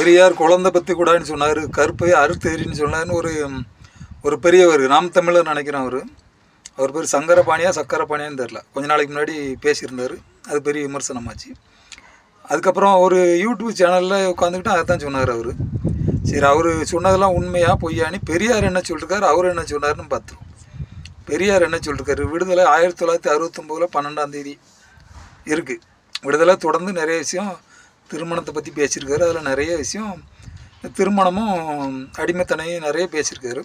பெரியார் குழந்தை பற்றி கூடாதுன்னு சொன்னார். கருப்பை அறுத்தேரின்னு சொன்னார்னு ஒரு ஒரு பெரியவர் நாம் தமிழர் நினைக்கிறேன் அவர். அவர் பேர் சங்கரபாணியா சக்கரபாணியான்னு தெரில கொஞ்ச நாளைக்கு முன்னாடி பேசியிருந்தார். அது பெரிய விமர்சனமாச்சு அதுக்கப்புறம் ஒரு யூடியூப் சேனலில் உட்காந்துக்கிட்டு அதை தான் சொன்னார் அவர். சரி அவர் சொன்னதெல்லாம் உண்மையாக பொய்யானி பெரியார் என்ன சொல்லிருக்காரு அவர் என்ன சொன்னார்னு பார்த்துருவோம். பெரியார் என்ன சொல்லிருக்காரு விடுதலை ஆயிரத்தி தொள்ளாயிரத்தி அறுபத்தொம்போதில் பன்னெண்டாம் தேதி இருக்குது விடுதலை தொடர்ந்து நிறைய விஷயம் திருமணத்தை பற்றி பேசியிருக்காரு. அதில் நிறைய விஷயம் திருமணமும் அடிமைத்தனையும் நிறைய பேசியிருக்காரு.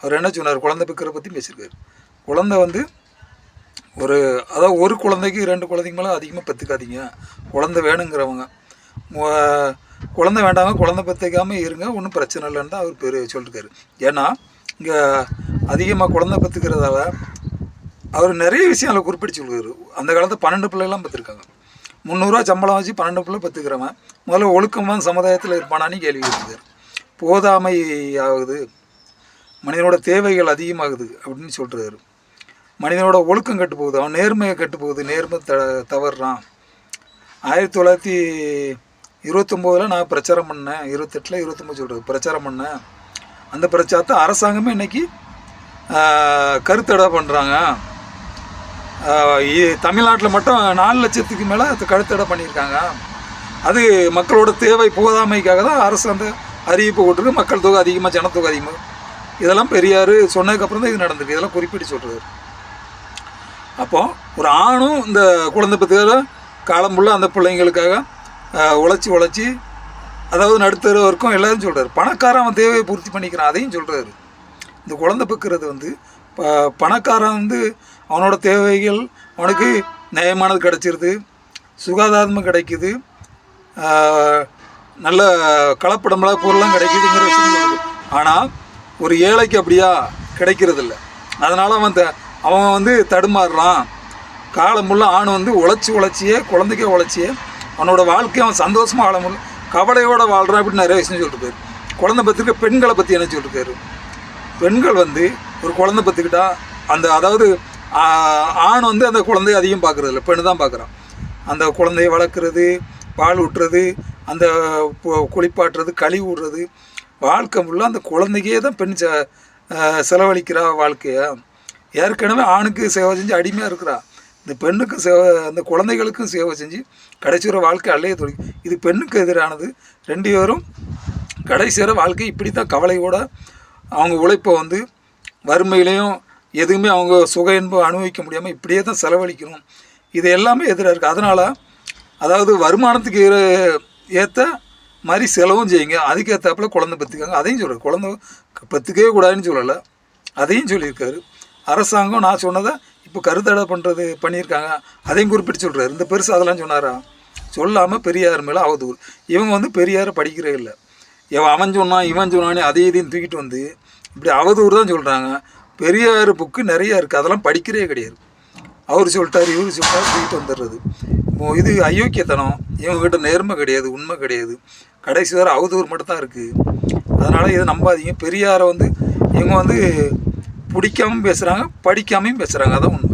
அவர் என்ன சொன்னார்? குழந்தை பிக்கிற பற்றி பேசியிருக்காரு. குழந்தை வந்து ஒரு அதாவது ஒரு குழந்தைக்கு ரெண்டு குழந்தைக்கு மேலே அதிகமாக பெற்றுக்காதீங்க குழந்தை வேணுங்கிறவங்க. குழந்தை வேண்டாமல் குழந்தை பெற்றுக்காம இருங்க ஒன்றும் பிரச்சனை இல்லைன்னு தான் அவர் பேர் சொல்லியிருக்காரு ஏன்னா இங்கே அதிகமாக குழந்தை பெற்றுக்கிறதால அவர் நிறைய விஷயம் அதில் குறிப்பிட்டு சொல்லுவார் அந்த காலத்தில் பன்னெண்டு பிள்ளைலாம் பார்த்துருக்காங்க முந்நூறுரூவா சம்பளம் வச்சு பன்னெண்டு பிள்ளை பத்துக்கிறவன். முதல்ல ஒழுக்கமான சமுதாயத்தில் இருப்பானான்னு கேள்வி கேட்டுருக்காரு போதாமை ஆகுது. மனிதனோட தேவைகள் அதிகமாகுது அப்படின்னு சொல்கிறாரு மனிதனோட ஒழுக்கம் கெட்டு போகுது. அவன் நேர்மையை கெட்டு போகுது. நேர்மை த தவறுறான் ஆயிரத்தி தொள்ளாயிரத்தி இருபத்தொம்போதில் நான் பிரச்சாரம் பண்ணேன். இருபத்தெட்டில் இருபத்தொம்போது சொல்கிறது பிரச்சாரம் பண்ணேன். அந்த பிரச்சாரத்தை அரசாங்கமே இன்றைக்கி கருத்தடை பண்ணுறாங்க தமிழ்நாட்டில் மட்டும் நாலு லட்சத்துக்கு மேலே கழுத்தடை பண்ணியிருக்காங்க. அது மக்களோட தேவை போதாமைக்காக தான் அரசு அந்த அறிவிப்பு விட்டுருக்கு. மக்கள் தொகை அதிகமாக ஜனத்தொகை அதிகமாக இதெல்லாம் பெரியார் சொன்னதுக்கப்புறம் தான் இது நடந்திருக்கு. இதெல்லாம் குறிப்பிட்டு சொல்கிறாரு அப்போ ஒரு ஆணும் இந்த குழந்தை பற்றியில் காலம் ஃபுல்லாக அந்த பிள்ளைங்களுக்காக உழைச்சி உழைச்சி அதாவது நடுத்தர வரைக்கும் எல்லாரும் சொல்கிறார் பணக்காரன் அவன் தேவையை பூர்த்தி பண்ணிக்கிறான். அதையும் சொல்கிறாரு இந்த குழந்தை பெக்கிறது வந்து ப பணக்காரன் வந்து அவனோட தேவைகள் அவனுக்கு நியாயமானது கிடைச்சிருது சுகாதாரமும் கிடைக்குது நல்ல கலப்படமில்லாத பொருள்லாம் கிடைக்குதுங்கிற விஷயம் ஆனால் ஒரு ஏழைக்கு அப்படியா கிடைக்கிறதில்ல. அதனால் அவன் த அவன் வந்து தடுமாறுறான். காலம் முள்ள ஆண் வந்து உழைச்சி உழைச்சியே குழந்தைக்கே உழைச்சியே அவனோட வாழ்க்கையை அவன் சந்தோஷமாக வாழ முடியல. கவலையோடு வாழ்கிறான் அப்படின்னு நிறைய விஷயம் சொல்லிட்டு போயிரு. குழந்தை பற்றிருக்க பெண்களை பற்றி என்ன சொல்லிருக்காரு பெண்கள் வந்து ஒரு குழந்தை பார்த்துக்கிட்டா அந்த அதாவது ஆண் வந்து அந்த குழந்தைய அதிகம் பார்க்குறது இல்லை பெண்ணு தான் பார்க்குறான் அந்த குழந்தைய வளர்க்குறது பால் ஊட்டுறது அந்த குளிப்பாட்டுறது கழிவு விடுறது வாழ்க்கை ஃபுல்லாக அந்த குழந்தைக்கே தான் பெண் செ செலவழிக்கிறா வாழ்க்கையை. ஏற்கனவே ஆணுக்கு சேவை செஞ்சு அடிமையாக இருக்கிறா. இந்த பெண்ணுக்கு சேவை அந்த குழந்தைகளுக்கும் சேவை செஞ்சு கடைசி வாழ்க்கை அல்லையே தொழில் இது பெண்ணுக்கு எதிரானது. ரெண்டு பேரும் கடைசி வரை வாழ்க்கை இப்படி தான் கவலையோட அவங்க உழைப்பை வந்து வறுமையிலையும் எதுவுமே அவங்க சுக இன்பம் அனுபவிக்க முடியாமல் இப்படியே தான் செலவழிக்கணும். இது எல்லாமே எதிராக இருக்குது அதனால் அதாவது வருமானத்துக்கு ஏற்ற மாதிரி செலவும் செய்யுங்க. அதுக்கேற்றாப்புல குழந்தை பெற்றுக்காங்க அதையும் சொல்கிறார் குழந்தை பெற்றுக்கவே கூடாதுன்னு சொல்லலை. அதையும் சொல்லியிருக்காரு. அரசாங்கம் நான் சொன்னதை இப்போ கருத்தடை பண்ணுறது பண்ணியிருக்காங்க. அதையும் குறிப்பிட்டு சொல்கிறாரு இந்த பெருசு அதெல்லாம் சொன்னாரா? சொல்லாமல் பெரியார் மேலே அவதூறு இவங்க வந்து பெரியாரை படிக்கிறே இல்லை. இவன் அவன் சொன்னான் இவன் சொன்னான்னு அதையும் இதையும் தூக்கிட்டு வந்து இப்படி அவதூறு தான் சொல்கிறாங்க பெரியார் புக்கு நிறையா இருக்குது அதெல்லாம் படிக்கிறே கிடையாது. அவர் சொல்லிட்டார் இவர் சொல்லிட்டார் தூக்கிட்டு வந்துடுறது. இப்போ இது அயோக்கியத்தனம். இவங்ககிட்ட நேர்மை கிடையாது உண்மை கிடையாது. கடைசி வரை அவதூறு மட்டும் தான் இருக்குது அதனால் இதை நம்பாதீங்க. பெரியாரை வந்து இவங்க வந்து பிடிக்காமல் பேசுகிறாங்க படிக்காமையும் பேசுகிறாங்க அதான் உண்மை.